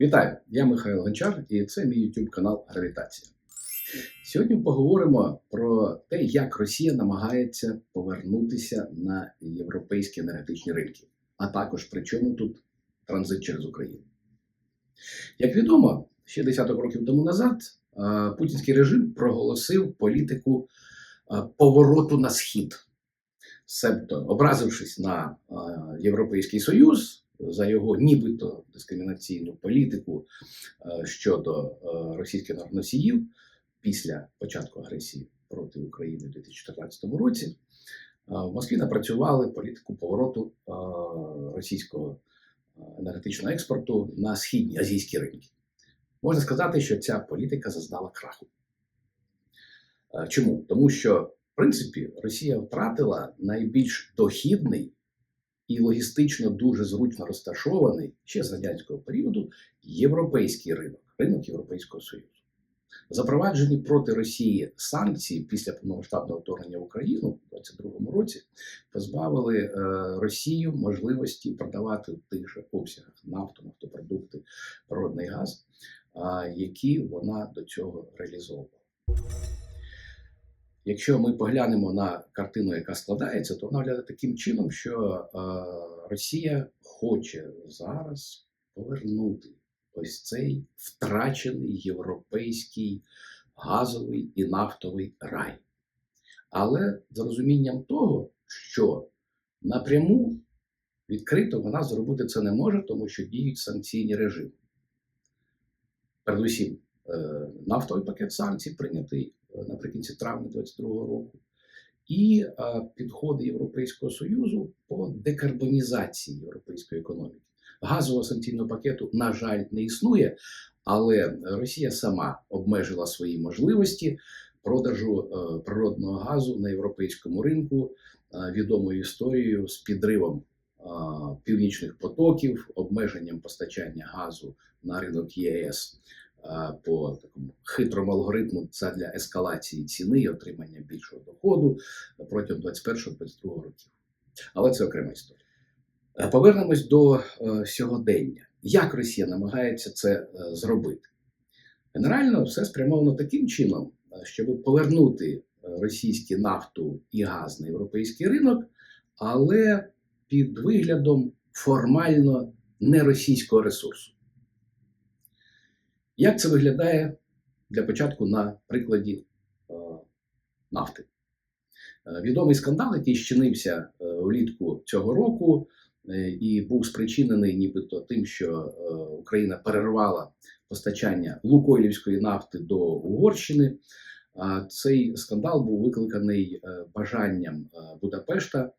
Вітаю! Я Михайло Гончар і це мій YouTube канал Гравітація. Сьогодні поговоримо про те, як Росія намагається повернутися на європейські енергетичні ринки, а також при чому тут транзит через Україну. Як відомо, ще десяток років тому назад путінський режим проголосив політику повороту на схід, себто образившись на Європейський Союз за його нібито дискримінаційну політику е, щодо е, російських носіїв після початку агресії проти України у 2014 році. е, В Москві напрацювали політику повороту російського енергетичного експорту на східні азійські ринки. Можна сказати, що ця політика зазнала краху. Чому? Тому що, в принципі, Росія втратила найбільш дохідний і логістично дуже зручно розташований ще з радянського періоду європейський ринок, ринок Європейського Союзу. Запроваджені проти Росії санкції після повномасштабного вторгнення в Україну у 2022 році позбавили е, Росію можливості продавати в тих же обсягах нафту, нафтопродукти, природний газ, які вона до цього реалізовувала. Якщо ми поглянемо на картину, яка складається, то вона виглядає таким чином, що е, Росія хоче зараз повернути ось цей втрачений європейський газовий і нафтовий рай. Але з розумінням того, що напряму відкрито вона зробити це не може, тому що діють санкційні режими. Передусім, е, нафтовий пакет санкцій прийнятий наприкінці травня 2022 року, і е, підходи Європейського Союзу по декарбонізації європейської економіки. Газового санкційного пакету, на жаль, не існує, але Росія сама обмежила свої можливості продажу е, природного газу на європейському ринку е, відомою історією з підривом північних потоків, обмеженням постачання газу на ринок ЄС по такому хитрому алгоритму задля ескалації ціни і отримання більшого доходу протягом 21-22 років. Але це окрема історія. Е, Повернемось до е, сьогодення. Як Росія намагається це е, зробити? Генерально все спрямовано таким чином, е, щоб повернути е, російську нафту і газ на європейський ринок, але під виглядом формально неросійського ресурсу. Як це виглядає для початку на прикладі е, нафти? Е, Відомий скандал, який щинився е, влітку цього року, і був спричинений нібито тим, що Україна перервала постачання лукойлівської нафти до Угорщини. Цей скандал був викликаний бажанням Будапешта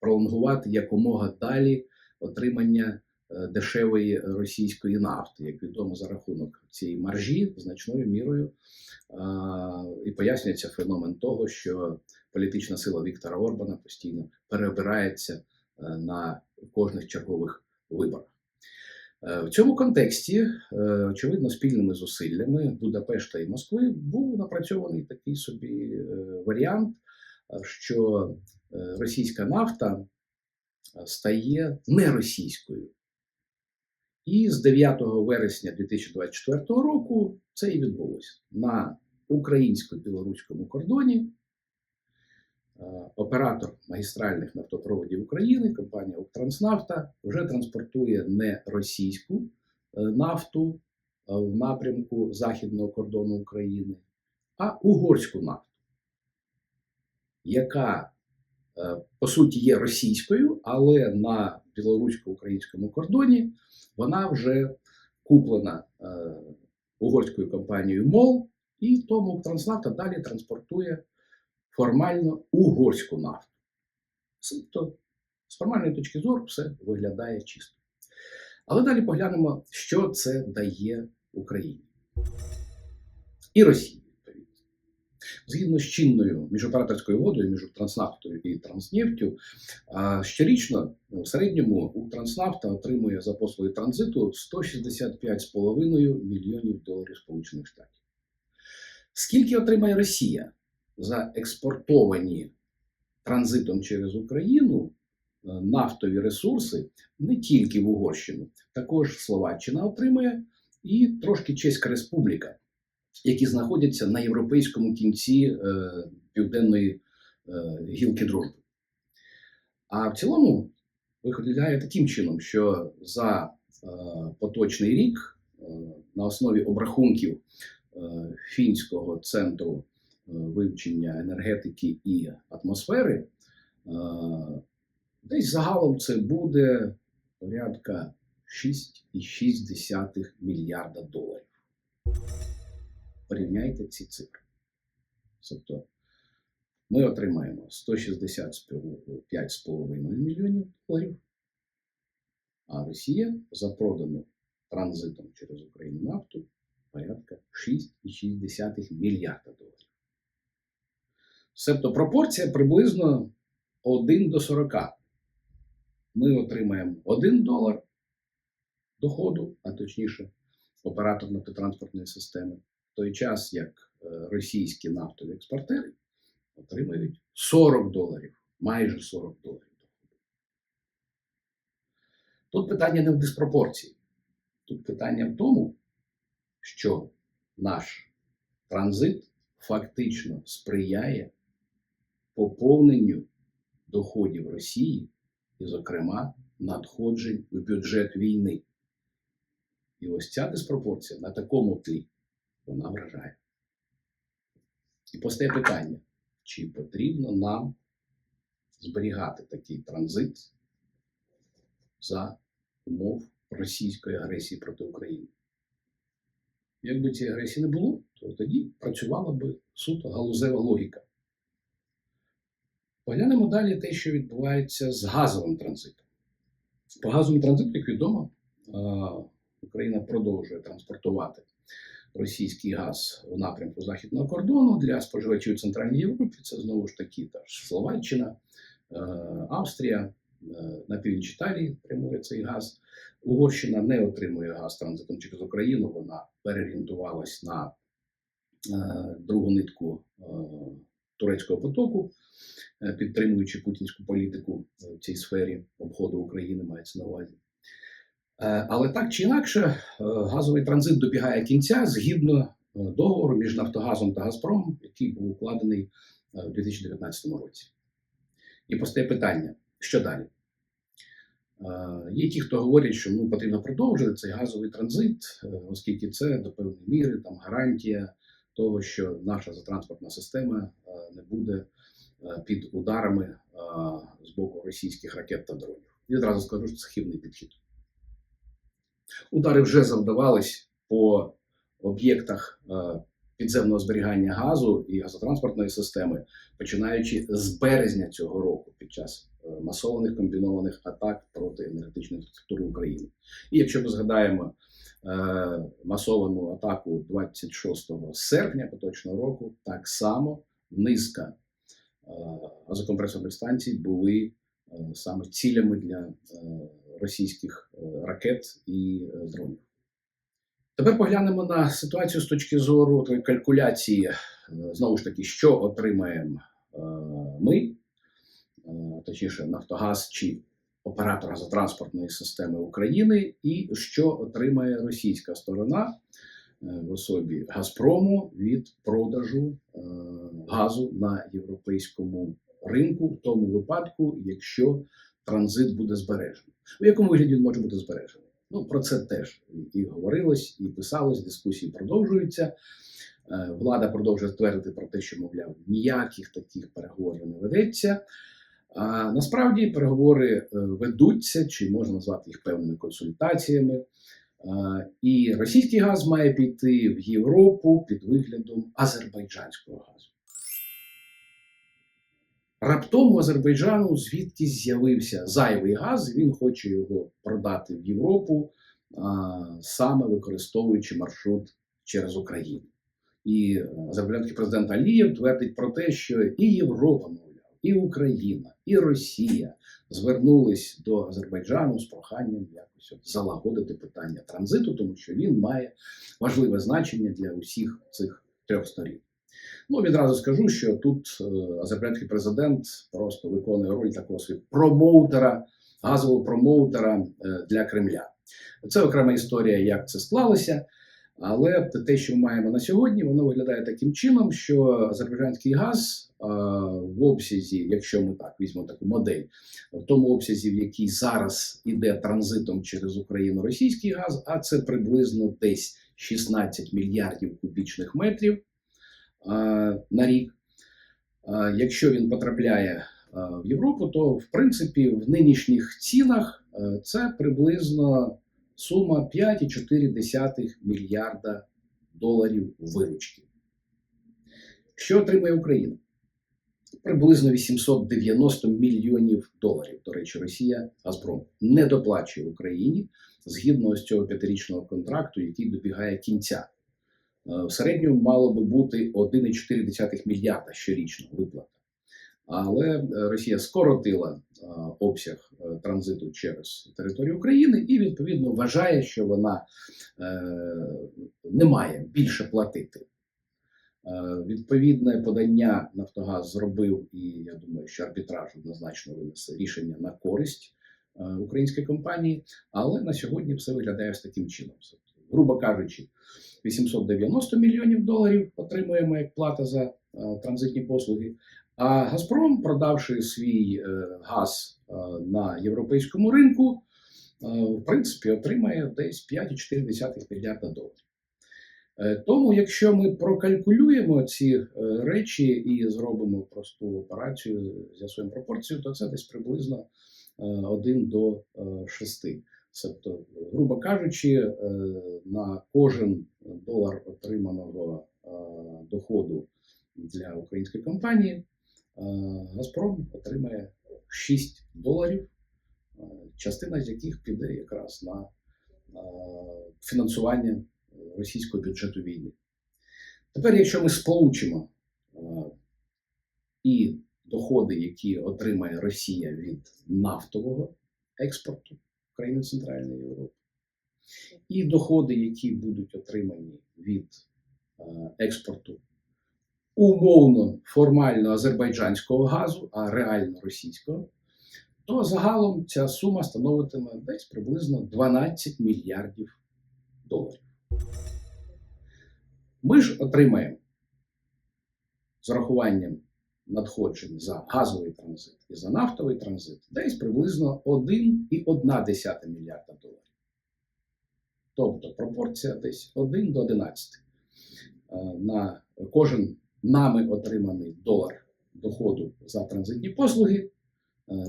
пролонгувати якомога далі отримання дешевої російської нафти, як відомо за рахунок цієї маржі значною мірою. І пояснюється феномен того, що політична сила Віктора Орбана постійно переобирається е, на кожних чергових виборах. Е, В цьому контексті, е, очевидно, спільними зусиллями Будапешта і Москви був напрацьований такий собі е, варіант, е, що е, російська нафта е, стає неросійською. І з 9 вересня 2024 року це і відбулося на українсько-білоруському кордоні. Е, Оператор магістральних нафтопроводів України, компанія «Укртранснафта», вже транспортує не російську е, нафту е, в напрямку західного кордону України, а угорську нафту, яка по суті є російською, але на білорусько-українському кордоні вона вже куплена е, угорською компанією МОЛ, і тому «Укртранснафта» далі транспортує формально угорську нафту. Тобто, з формальної точки зору, все виглядає чисто. Але далі поглянемо, що це дає Україні і Росії. Згідно з чинною міжоператорською угодою між Транснавтою і Транснефтю, щорічно в середньому Укртранснафта отримує за послуги транзиту 165,5 мільйонів доларів Сполучених Штатів. Скільки отримає Росія за експортовані транзитом через Україну нафтові ресурси не тільки в Угорщину, також Словаччина отримує і трошки Чеська Республіка, які знаходяться на європейському кінці е, південної е, гілки дружби. А в цілому виглядає таким чином, що за е, поточний рік на основі обрахунків фінського центру вивчення енергетики і атмосфери, десь загалом це буде порядка 6,6 мільярда доларів. Порівняйте ці цифри. Тобто ми отримаємо 165,5 мільйонів доларів, а Росія за продану транзитом через Україну нафту порядка 6,6 мільярда доларів. Себто пропорція приблизно 1 до 40. Ми отримаємо 1 долар доходу, а точніше, оператор нафтотранспортної системи, в той час як е, російські нафтові експортери отримають 40 доларів, майже 40 доларів доходу. Тут питання не в диспропорції. Тут питання в тому, що наш транзит фактично сприяє поповненню доходів Росії, і, зокрема, надходжень в бюджет війни. І ось ця диспропорція на такому тлі вона вражає. І постає питання, чи потрібно нам зберігати такий транзит за умов російської агресії проти України. Якби цієї агресії не було, то тоді працювала би суто галузева логіка. Поглянемо далі те, що відбувається з газовим транзитом. По газовому транзиту, як відомо, Україна продовжує транспортувати російський газ у напрямку західного кордону для споживачів Центральної Європи. Це знову ж таки та ж Словаччина, е, Австрія, е, на північ Італії прямує цей газ. Угорщина не отримує газ транзитом через Україну. Вона переорієнтувалась на е, другу нитку турецького потоку, підтримуючи путінську політику в цій сфері обходу України, мається на увазі. Але так чи інакше, газовий транзит добігає кінця згідно договору між Нафтогазом та Газпромом, який був укладений у 2019 році. І постає питання: що далі? Є ті, хто говорять, що ну, потрібно продовжити цей газовий транзит, оскільки це до певної міри там, гарантія того, що наша транспортна система не буде під ударами з боку російських ракет та дронів. І одразу скажу, що це хибний підхід. Удари вже завдавались по об'єктах е, підземного зберігання газу і газотранспортної системи, починаючи з березня цього року під час е, масованих комбінованих атак проти енергетичної інфраструктури України. І якщо ми згадаємо е, масовану атаку 26 серпня поточного року, так само низка газокомпресорних станцій були саме цілями для російських е, ракет і е, дронів. Тепер поглянемо на ситуацію з точки зору калькуляції, е, знову ж таки, що отримаємо ми, точніше, Нафтогаз чи оператор газотранспортної системи України, і що отримає російська сторона в особі Газпрому від продажу газу на європейському ринку, в тому випадку, якщо транзит буде збережений. В якому вигляді він може бути збережений? Ну, про це теж і говорилось, і писалось, дискусії продовжуються. Е, влада продовжує твердити про те, що, мовляв, ніяких таких переговорів не ведеться. А насправді переговори е, ведуться, чи можна назвати їх певними консультаціями. Е, і російський газ має піти в Європу під виглядом азербайджанського газу. Раптом у Азербайджану звідки з'явився зайвий газ, він хоче його продати в Європу, саме використовуючи маршрут через Україну. І е, азербайджанський президент Алієв твердить про те, що і Європа, мовляв, і Україна, і Росія звернулись до Азербайджану з проханням якось залагодити питання транзиту, тому що він має важливе значення для усіх цих трьох сторін. Ну, відразу скажу, що тут е, азербайджанський президент просто виконує роль такого собі промоутера, газового промоутера е, для Кремля. Це окрема історія, як це склалося. Але те, що ми маємо на сьогодні, воно виглядає таким чином, що азербайджанський газ в обсязі, якщо ми так візьмемо таку модель, в тому обсязі, в який зараз іде транзитом через Україну російський газ, а це приблизно десь 16 мільярдів кубічних метрів на рік. Якщо він потрапляє в Європу, то в принципі в нинішніх цінах це приблизно сума 5,4 мільярда доларів виручки. Що отримує Україна? Приблизно 890 мільйонів доларів. До речі, Росія Газпром не доплачує Україні згідно з цього п'ятирічного контракту, який добігає кінця. Е, В середньому мало би бути 1,4 мільярда щорічно виплата. Але е, Росія скоротила е, обсяг транзиту через територію України і відповідно вважає, що вона не має більше платити. Відповідне подання Нафтогаз зробив, і я думаю, що арбітраж однозначно винесе рішення на користь української компанії. Але на сьогодні все виглядає ось таким чином. Грубо кажучи, 890 мільйонів доларів отримуємо як плата за е, транзитні послуги. А Газпром, продавши свій е, газ е, на європейському ринку, в принципі, отримає десь 5,4 мільярда доларів. Тому, якщо ми прокалькулюємо ці речі і зробимо просту операцію, з'ясуємо пропорцію, то це десь приблизно е, 1 до 6. Тобто, грубо кажучи, е, на кожен долар отриманого е, доходу для української компанії, е, Газпром отримає 6 доларів, частина з яких піде якраз на фінансування російського бюджету війни. Тепер, якщо ми сполучимо і доходи, які отримає Росія від нафтового експорту країни Центральної Європи, і доходи, які будуть отримані від е, експорту умовно формально азербайджанського газу, а реально російського, то загалом ця сума становитиме десь приблизно 12 мільярдів доларів. Ми ж отримаємо з рахуванням надходжень за газовий транзит і за нафтовий транзит десь приблизно 1,1 мільярда доларів. Тобто пропорція десь 1 до 11. Е, На кожен нами отриманий долар доходу за транзитні послуги, е,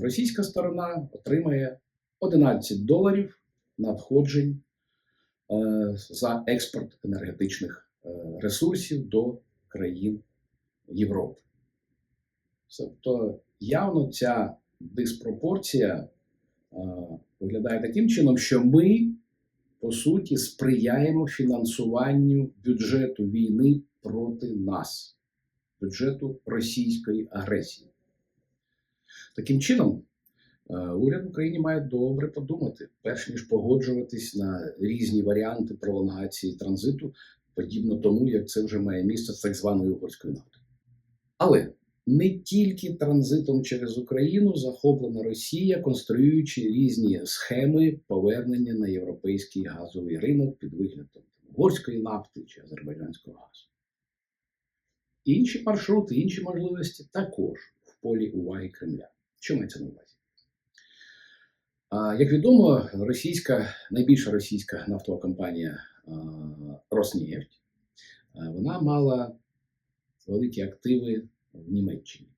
російська сторона отримає 11 доларів надходжень е, за експорт енергетичних ресурсів до країн Європи. Тобто явно ця диспропорція е, виглядає таким чином, що ми, по суті, сприяємо фінансуванню бюджету війни проти нас, бюджету російської агресії. Таким чином, е, уряд України має добре подумати, перш ніж погоджуватись на різні варіанти пролонгації транзиту, подібно тому, як це вже має місце з так званою угорською нафтою. Але не тільки транзитом через Україну захоплена Росія, конструюючи різні схеми повернення на європейський газовий ринок під виглядом угорської нафти чи азербайджанського газу. Інші маршрути, інші можливості також в полі уваги Кремля. Що мається на увазі? Як відомо, російська, найбільша російська нафтова компанія Роснефть, вона мала великі активи в Німеччині.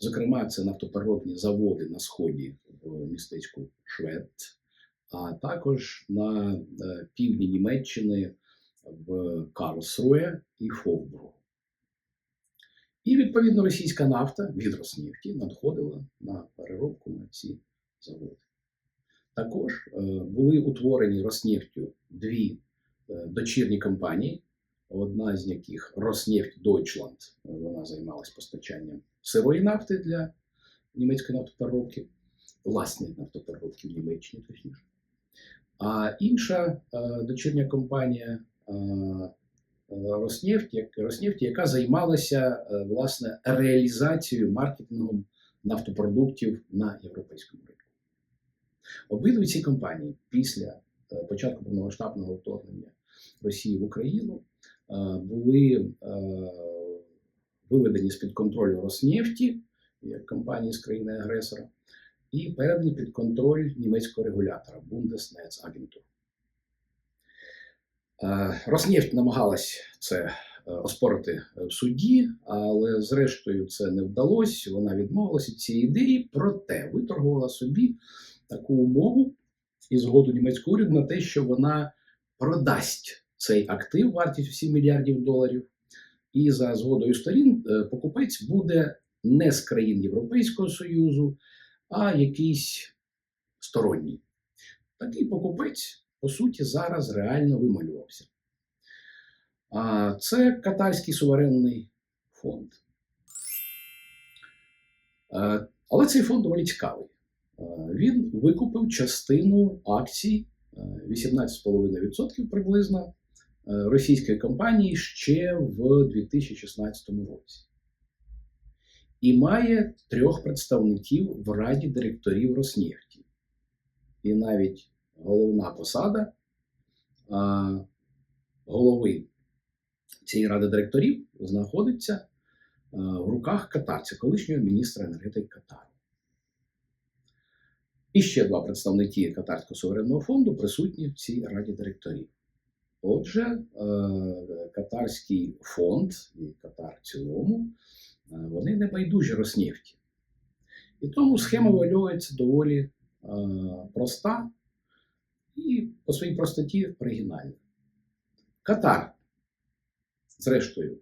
Зокрема, це нафтопереробні заводи на сході в містечку Швед, а також на е, півдні Німеччини в Карлсруе і Фовбургу. І відповідно російська нафта від Роснефті надходила на переробку на ці заводи. Також е, були утворені Роснефтю дві е, дочірні компанії, одна з яких Роснефть Deutschland, вона займалась постачанням сирої нафти для німецької нафтопереробки, власної нафтопереробки в Німеччині, точніше. А інша е, дочірня компанія е, Роснефть, яка займалася е, власне реалізацією маркетингом нафтопродуктів на європейському ринку. Обидві ці компанії після е, початку повномасштабного вторгнення Росії в Україну е, були е, виведені з-під контролю Роснефті, як компанії з країни-агресора, і передані під контроль німецького регулятора Bundesnetzagentur. Е, Роснефть намагалась це е, оспорити в суді, але зрештою це не вдалося. Вона відмовилася від цієї ідеї, проте виторгувала собі таку умову і згоду німецького уряду на те, що вона продасть цей актив вартістю 7 мільярдів доларів. І за згодою сторін е, покупець буде не з країн Європейського Союзу, а якийсь сторонній. Такий покупець, по суті, зараз реально вималювався. А це Катарський суверенний фонд. Е, Але цей фонд доволі цікавий. Е, Він викупив частину акцій е, 18,5% приблизно російської компанії ще в 2016 році. І має трьох представників в Раді директорів Роснефті. І навіть головна посада а, голови цієї ради директорів знаходиться а, в руках катарця, колишнього міністра енергетики Катару. І ще два представники Катарського суверенного фонду присутні в цій раді директорів. Отже, е, Катарський фонд і Катар в цілому, е, вони не байдужі Роснефті. І тому схема вальовується доволі е, проста і по своїй простоті оригінальна. Катар, зрештою,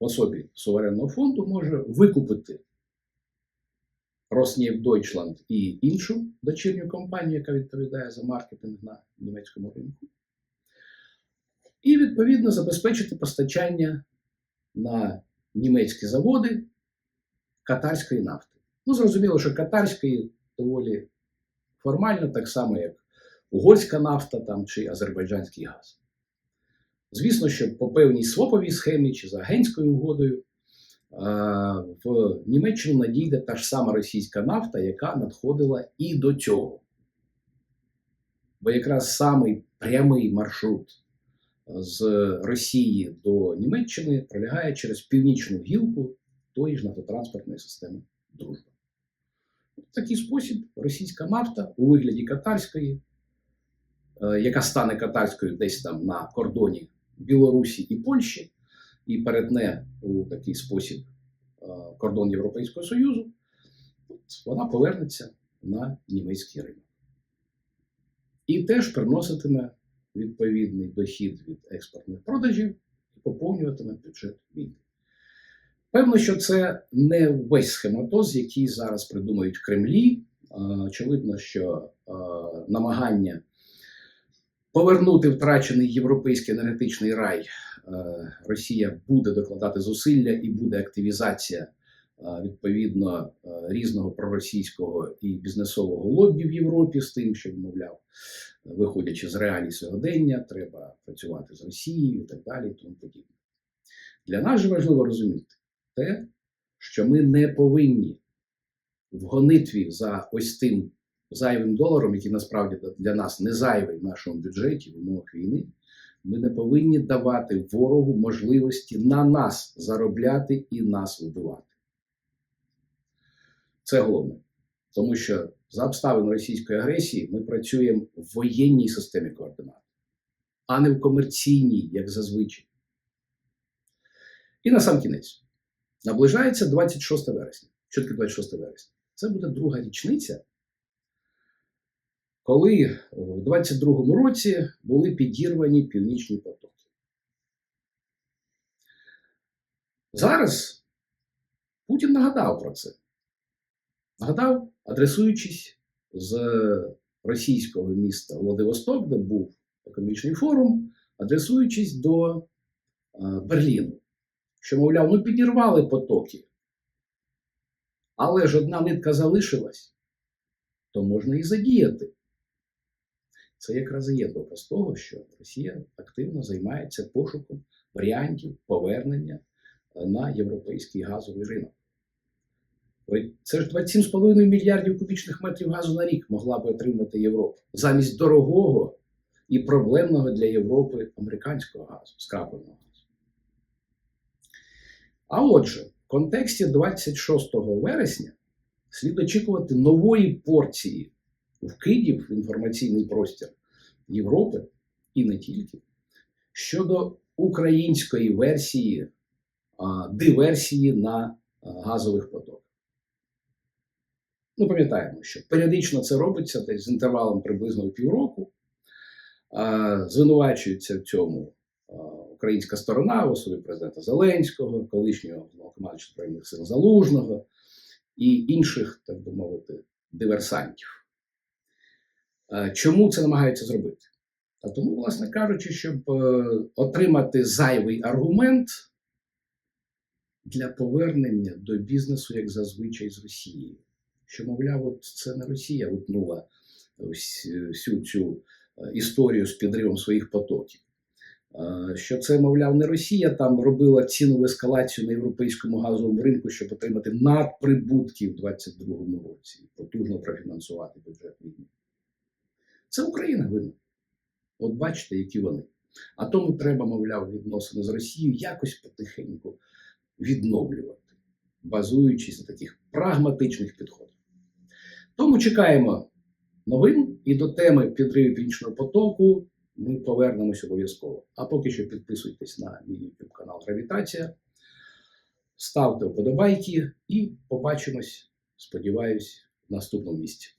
в особі суверенного фонду може викупити Роснефть Deutschland і іншу дочірню компанію, яка відповідає за маркетинг на німецькому ринку. І, відповідно, забезпечити постачання на німецькі заводи катарської нафти. Ну, зрозуміло, що катарської доволі формально, так само, як угорська нафта там, чи азербайджанський газ. Звісно, що по певній своповій схемі чи за агентською угодою в Німеччину надійде та ж сама російська нафта, яка надходила і до цього. Бо якраз самий прямий маршрут з Росії до Німеччини пролягає через північну гілку тої ж нафтотранспортної системи Дружба. В такий спосіб російська нафта у вигляді катарської, е, яка стане катарською десь там на кордоні Білорусі і Польщі, і перетне у такий спосіб е, кордон Європейського Союзу, вона повернеться на німецький ринок. І теж приноситиме відповідний дохід від експортних продажів і поповнюватиме бюджет війни. Певно, що це не весь схематоз, який зараз придумають в Кремлі. Очевидно, що намагання повернути втрачений європейський енергетичний рай Росія буде докладати зусилля і буде активізація відповідно е, різного проросійського і бізнесового лобі в Європі з тим, що мовляв, виходячи з реалій сьогодення, треба працювати з Росією і так далі, і тому подібне. Для нас же важливо розуміти те, що ми не повинні в гонитві за ось тим зайвим доларом, який насправді для нас не зайвий в нашому бюджеті в умовах війни, ми не повинні давати ворогу можливості на нас заробляти і нас вбивати. Це головне. Тому що за обставин російської агресії ми працюємо в воєнній системі координат, а не в комерційній, як зазвичай. І на сам кінець. Наближається 26 вересня. Що таке 26 вересня? Це буде друга річниця, коли в 22-му році були підірвані північні потоки. Зараз Путін нагадав про це. Нагадав, адресуючись з російського міста Владивосток, де був економічний форум, адресуючись до е, Берліну, що, мовляв, ну підірвали потоки. Але ж одна нитка залишилась, то можна і задіяти. це якраз і є доказ того, що Росія активно займається пошуком варіантів повернення е, на європейський газовий ринок. Це ж 27,5 мільярдів кубічних метрів газу на рік могла би отримати Європа замість дорогого і проблемного для Європи американського газу, скрапленого газу. А отже, в контексті 26 вересня слід очікувати нової порції вкидів в інформаційний простір Європи і не тільки щодо української версії а, диверсії на газових потоках. Ну, пам'ятаємо, що періодично це робиться десь з інтервалом приблизно півроку. Звинувачується в цьому українська сторона в особі президента Зеленського, колишнього головнокомандуючого Збройних сил Залужного і інших, так би мовити, диверсантів. Чому це намагаються зробити? А тому, власне кажучи, щоб е, отримати зайвий аргумент для повернення до бізнесу, як зазвичай з Росією. Що, мовляв, от це не Росія утнула всю цю е, історію з підривом своїх потоків. Е, Що це, мовляв, не Росія там робила цінову ескалацію на європейському газовому ринку, щоб отримати надприбутки в 2022 році, і потужно профінансувати бюджет війни. Це Україна винна. От бачите, які вони. А тому треба, мовляв, відносини з Росією якось потихеньку відновлювати, базуючись на таких прагматичних підходах. Тому чекаємо новин і до теми підриву північного потоку ми повернемось обов'язково. А поки що підписуйтесь на мій YouTube канал Гравітація, ставте вподобайки і побачимось, сподіваюсь, в наступному місці.